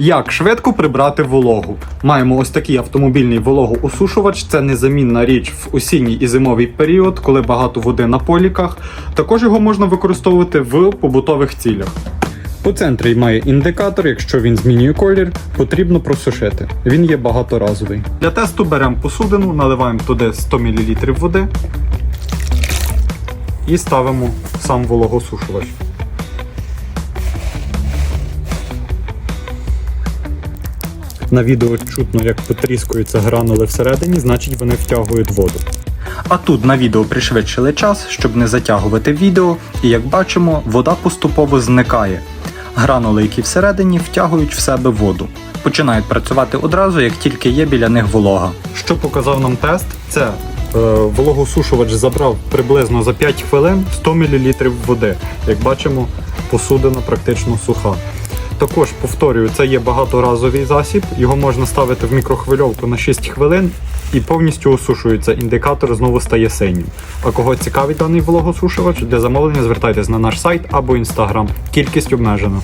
Як швидко прибрати вологу? Маємо ось такий автомобільний вологоусушувач. Це незамінна річ в осінній і зимовий період, коли багато води на поліках. Також його можна використовувати в побутових цілях. У центрі має індикатор, якщо він змінює колір, потрібно просушити. Він є багаторазовий. Для тесту беремо посудину, наливаємо туди 100 мл води і ставимо сам вологосушувач. На відео чутно, як потріскуються гранули всередині, значить вони втягують воду. А тут на відео пришвидшили час, щоб не затягувати відео, і як бачимо, вода поступово зникає. Гранули, які всередині, втягують в себе воду. Починають працювати одразу, як тільки є біля них волога. Що показав нам тест, це е, вологосушувач забрав приблизно за 5 хвилин 100 мл води. Як бачимо, посудина практично суха. Також повторюю, це є багаторазовий засіб. Його можна ставити в мікрохвильовку на 6 хвилин і повністю осушується. Індикатор знову стає синім. А кого цікавить даний вологосушувач, для замовлення звертайтесь на наш сайт або інстаграм. Кількість обмежена.